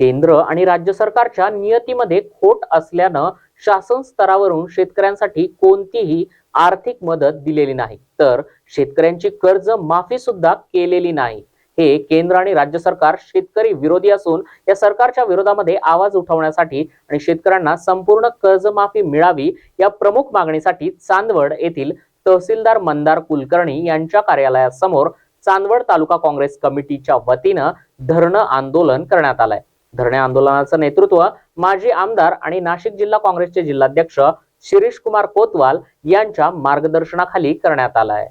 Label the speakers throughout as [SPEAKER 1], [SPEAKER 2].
[SPEAKER 1] केंद्र आणि राज्य सरकारच्या नियतीमध्ये खोट असल्यानं शासन स्तरावरून शेतकऱ्यांसाठी कोणतीही आर्थिक मदत दिलेली नाही. तर शेतकऱ्यांची कर्ज माफी सुद्धा केलेली नाही. हे केंद्र आणि राज्य सरकार शेतकरी विरोधी असून या सरकारच्या विरोधामध्ये आवाज उठवण्यासाठी आणि शेतकऱ्यांना संपूर्ण कर्जमाफी मिळावी या प्रमुख मागणीसाठी चांदवड येथील तहसीलदार मंदार कुलकर्णी यांच्या कार्यालयासमोर चांदवड तालुका काँग्रेस कमिटीच्या वतीनं धरणं आंदोलन करण्यात आलंय. धरणे आंदोलनाचं नेतृत्व माजी आमदार आणि नाशिक जिल्हा काँग्रेसचे जिल्हाध्यक्ष शिरीष कुमार कोतवाल यांच्या मार्गदर्शनाखाली करण्यात आलं आहे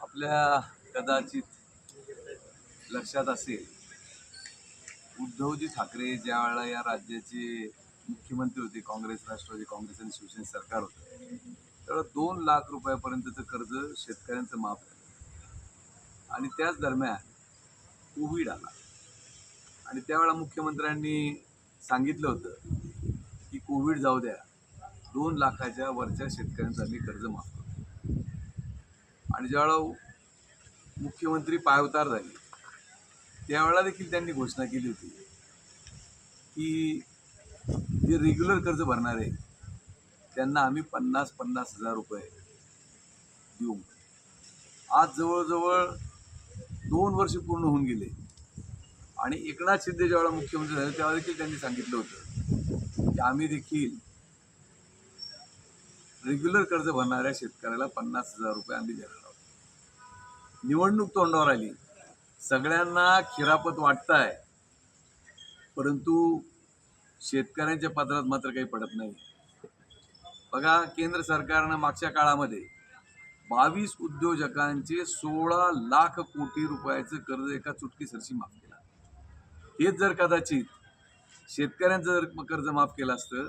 [SPEAKER 2] आपल्या कदाचित लक्षात असेल उद्धवजी ठाकरे ज्या वेळेला या राज्याचे मुख्यमंत्री होते काँग्रेस राष्ट्रवादी काँग्रेस आणि शिवसेना सरकार होतं त्यावेळेला दोन लाख रुपयापर्यंतचं कर्ज शेतकऱ्यांचं माफ झालं. आणि त्याच दरम्यान कोविड आला. आणि त्यावेळा मुख्यमंत्र्यांनी सांगितलं होतं की कोविड जाऊ द्या. दोन लाखाच्या वरच्या शेतकऱ्यांचं आम्ही कर्ज माफ करतो. आणि ज्यावेळा मुख्यमंत्री पायउतार झाले त्यावेळेला देखील त्यांनी घोषणा केली होती की जे रेग्युलर कर्ज भरणारे त्यांना आम्ही पन्नास पन्नास हजार रुपये देऊ आज जवळजवळ दोन वर्ष पूर्ण होऊन गेले. आणि एकनाथ शिंदे ज्यावेळेला मुख्यमंत्री झाले तेव्हा देखील त्यांनी सांगितलं होतं की आम्ही देखील रेग्युलर कर्ज भरणाऱ्या शेतकऱ्याला पन्नास हजार रुपये आम्ही देणार आहोत. निवडणूक तोंडावर आली. सगळ्यांना खिरापत वाटताय. परंतु शेतकऱ्यांच्या पत्रात मात्र काही पडत नाही. बघा केंद्र सरकारनं मागच्या काळामध्ये बावीस उद्योजकांचे सोळा लाख कोटी रुपयाचं कर्ज एका चुटकीसरशी माफ केला. हेच जर कदाचित शेतकऱ्यांचं जर कर्ज माफ केलं असतं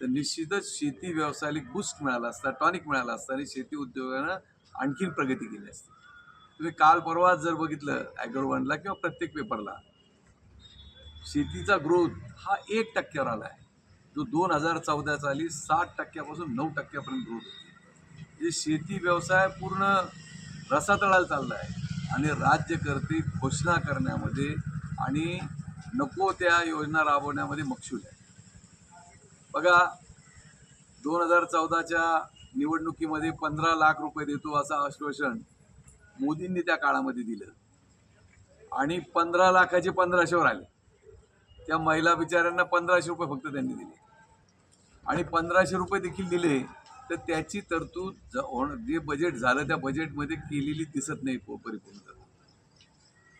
[SPEAKER 2] तर निश्चितच शेती व्यवसायाला बूस्ट मिळाला असता टॉनिक मिळाला असता आणि शेती उद्योगानं आणखीन प्रगती केली असती. तुम्ही काल परवा जर बघितलं ॲग्रोवनला किंवा प्रत्येक पेपरला शेतीचा ग्रोथ हा एक टक्क्यावर आला आहे जो दोन हजार चौदा साली साठ टक्क्यापासून नऊ टक्क्यापर्यंत ग्रोथ होती. म्हणजे शेती व्यवसाय पूर्ण रसातळाला चालला आहे. आणि राज्यकर्ते घोषणा करण्यामध्ये आणि नको त्या योजना राबवण्यामध्ये मक्षूल आहे. बघा दोन हजार चौदाच्या निवडणुकीमध्ये पंधरा लाख रुपये देतो असं आश्वासन मोदींनी त्या काळामध्ये दिलं. आणि पंधरा लाखाचे पंधराशेवर आले. त्या महिला बिचाऱ्यांना पंधराशे रुपये फक्त त्यांनी दिले. आणि पंधराशे रुपये देखील दिले. तर त्याची तरतूद होण- जे बजेट झालं त्या बजेटमध्ये केलेली दिसत नाही परिपूर्ण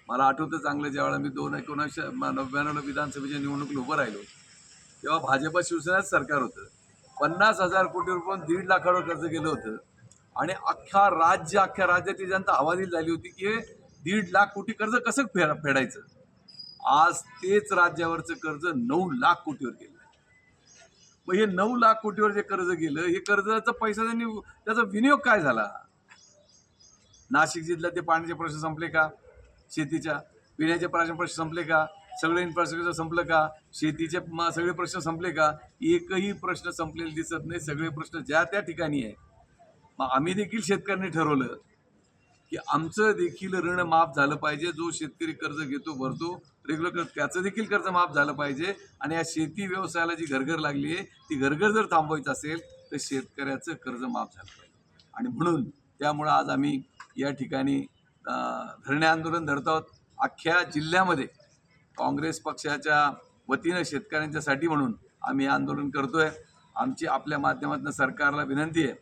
[SPEAKER 2] मला आठवतं चांगलं ज्यावेळेला मी दोन एकोणीसशे नव्याण्णवला विधानसभेच्या निवडणुकीला उभं राहिलो तेव्हा भाजप शिवसेनाच सरकार होतं. पन्नास हजार कोटी रुपये दीड लाखावर कर्ज गेलं होतं. आणि अख्खा राज्य अख्ख्या राज्याची जनता हवालील झाली होती की हे दीड लाख कोटी कर्ज कसं फे फेडायचं? आज तेच राज्यावरचं कर्ज नऊ लाख कोटीवर गेलं. मग हे नऊ लाख कोटीवर जे कर्ज गेलं हे कर्जाचा पैसा त्यांनी त्याचा विनियोग काय झाला? नाशिक जिल्ह्यात ते पाण्याचे प्रश्न संपले का? शेतीच्या पिण्याचे प्राशन प्रश्न संपले का? सगळे इन्फ्रास्ट्रक्चर संपलं का? शेतीचे सगळे प्रश्न संपले का? एकही प्रश्न संपलेले दिसत नाही सगळे प्रश्न ज्या त्या ठिकाणी आहे मग आम्ही देखील शेतकऱ्यांनी ठरवलं की आमचं देखील ऋण माफ झालं पाहिजे. जो शेतकरी कर्ज घेतो भरतो रेग्युलर कर्ज त्याचं देखील कर्ज माफ झालं पाहिजे. आणि या शेती व्यवसायाला जी घरघर लागली आहे ती घरघर जर थांबवायचं असेल तर शेतकऱ्याचं कर्ज माफ झालं पाहिजे. आणि म्हणून त्यामुळं आज आम्ही या ठिकाणी धरणे आंदोलन धरत आहोत. अख्ख्या जिल्ह्यामध्ये काँग्रेस पक्षाच्या वतीनं शेतकऱ्यांच्यासाठी म्हणून आम्ही आंदोलन आंदोलन करतोय. आमची आपल्या माध्यमातून सरकारला विनंती आहे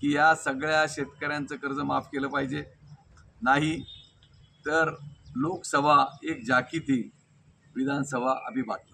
[SPEAKER 2] की या सगळ्या शेतकऱ्यांचं कर्ज माफ केलं पाहिजे. नाही तर लोकसभा एक जाकी थी विधानसभा अभी बाकी